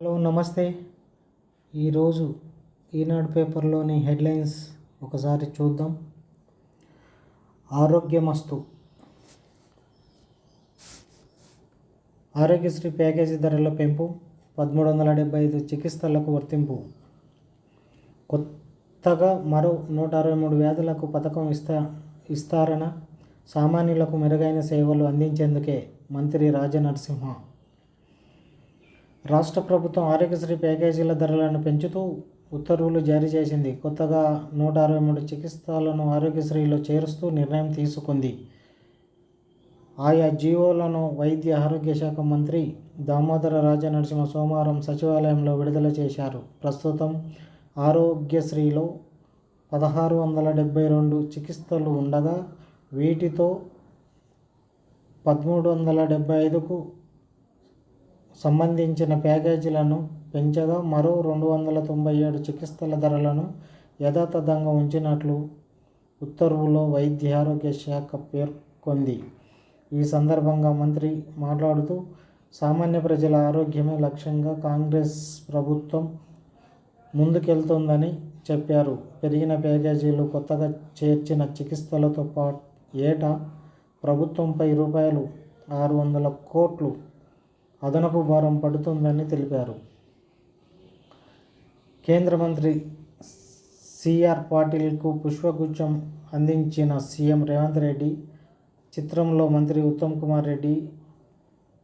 Hello నమస్తే. ఈరోజు ఈనాడు పేపర్లోని headlines ఒకసారి చూద్దాం. ఆరోగ్యమస్తు. ఆరోగ్యశ్రీ ప్యాకేజీ ధరల పెంపు పదమూడు వందల డెబ్బై ఐదు చికిత్సలకు వర్తింపు. కొత్తగా మరో నూట అరవై మూడు వ్యాధులకు పథకం ఇస్తా ఇస్తారన సామాన్యులకు మెరుగైన సేవలు అందించేందుకే మంత్రి రాజనరసింహ రాష్ట్ర ప్రభుత్వం ఆరోగ్యశ్రీ ప్యాకేజీల ధరలను పెంచుతూ ఉత్తర్వులు జారీ చేసింది. కొత్తగా నూట అరవై మూడు చికిత్సలను ఆరోగ్యశ్రీలో చేరుస్తూ నిర్ణయం తీసుకుంది. ఆయా జీవోలను వైద్య ఆరోగ్య శాఖ మంత్రి దామోదర రాజనరసింహ సోమవారం సచివాలయంలో విడుదల చేశారు. ప్రస్తుతం ఆరోగ్యశ్రీలో పదహారు వందల డెబ్బై రెండు చికిత్సలు ఉండగా వీటితో పదమూడు వందల డెబ్బై ఐదుకు సంబంధించిన ప్యాకేజీలను పెంచగా మరో రెండు వందల తొంభై ఏడు చికిత్సల ధరలను యథాతథంగా ఉంచినట్లు ఉత్తర్వులో వైద్య ఆరోగ్య శాఖ పేర్కొంది. ఈ సందర్భంగా మంత్రి మాట్లాడుతూ సామాన్య ప్రజల ఆరోగ్యమే లక్ష్యంగా కాంగ్రెస్ ప్రభుత్వం ముందుకెళ్తోందని చెప్పారు. పెరిగిన ప్యాకేజీలు కొత్తగా చేర్చిన చికిత్సలతో పాటు ఏటా ప్రభుత్వంపై రూపాయలు ఆరు వందల కోట్లు అదనపు భారం పడుతుందని తెలిపారు. కేంద్ర మంత్రి సిఆర్ పాటిల్కు పుష్పగుచ్చం అందించిన సీఎం రేవంత్ రెడ్డి చిత్రంలో మంత్రి ఉత్తమ్ కుమార్ రెడ్డి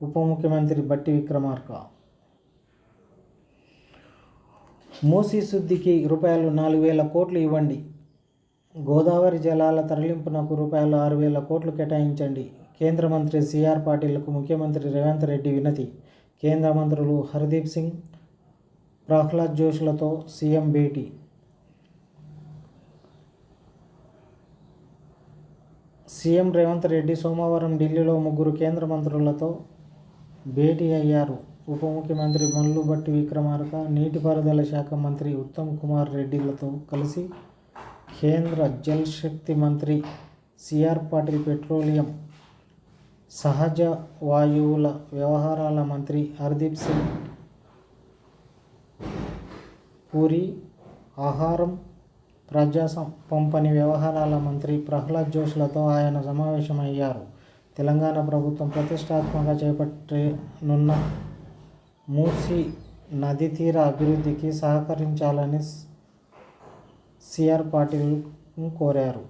ఉప ముఖ్యమంత్రి బట్టి విక్రమార్క. మూసీ శుద్ధికి రూపాయలు నాలుగు వేల కోట్లు ఇవ్వండి. గోదావరి జలాల తరలింపునకు రూపాయలు ఆరు వేల కోట్లు కేటాయించండి. కేంద్ర మంత్రి సిఆర్ పాటిల్కు ముఖ్యమంత్రి రేవంత్ రెడ్డి వినతి. కేంద్ర మంత్రులు హర్దీప్ సింగ్ ప్రహ్లాద్ జోష్లతో సీఎం భేటీ. సీఎం రేవంత్ రెడ్డి సోమవారం ఢిల్లీలో ముగ్గురు కేంద్ర మంత్రులతో భేటీ అయ్యారు. ఉప ముఖ్యమంత్రి మల్లుబట్టి విక్రమార్క నీటిపారుదల శాఖ మంత్రి ఉత్తమ్ కుమార్ రెడ్డిలతో కలిసి కేంద్ర జల్ శక్తి మంత్రి సిఆర్ పాటిల్ పెట్రోలియం సహజ వాయువుల వ్యవహారాల మంత్రి హర్దీప్ సింగ్. పూరి ఆహారం ప్రజా సం- పంపిణీ వ్యవహారాల మంత్రి ప్రహ్లాద్ జోష్లతో ఆయన సమావేశమయ్యారు. తెలంగాణ ప్రభుత్వం ప్రతిష్టాత్మకంగా చేపట్టనున్న మూసీ నదీ తీర అభివృద్ధికి సహకరించాలని సిఆర్ పాటిల్ కోరారు.